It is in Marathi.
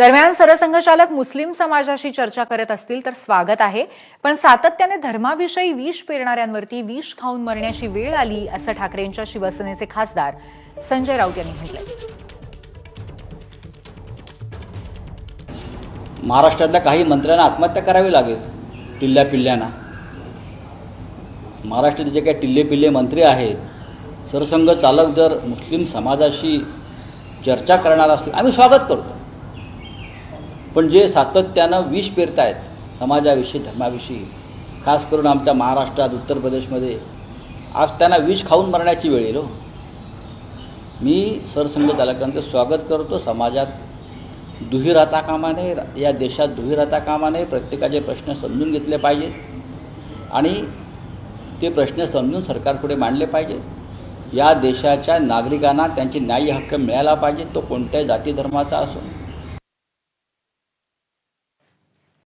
दरम्यान सरसंघचालक मुस्लिम समाजाशी चर्चा करत असतील तर स्वागत आहे. पण सातत्याने धर्माविषयी विष पेरणाऱ्यांवरती विष खाऊन मरण्याची वेळ आली असं ठाकरेंच्या शिवसेनेचे खासदार संजय राऊत यांनी म्हटलं महाराष्ट्रातल्या काही मंत्र्यांना आत्महत्या करावी लागेल टिल्ल्या पिल्ल्यांना. महाराष्ट्रातले जे काही टिल्ले पिल्ले मंत्री आहेत सरसंघ चालक जर मुस्लिम समाजाशी चर्चा करणार असतील आम्ही स्वागत करतो. पण जे सातत्यानं विष पेरतायत समाजाविषयी धर्माविषयी खास करून आमच्या महाराष्ट्रात उत्तर प्रदेशमध्ये आज त्यांना विष खाऊन मरण्याची वेळ येईल हो. मी सरसंघ चालकांचं स्वागत करतो. समाजात दुही राहता कामा नये या देशात दुही राहता कामा नये प्रत्येकाचे प्रश्न समजून घेतले पाहिजेत आणि ते प्रश्न समजून सरकारपुढे मांडले पाहिजेत. या देशाच्या नागरिकांना त्यांचे न्याय्य हक्क मिळाला पाहिजे तो कोणत्याही जाती धर्माचा असो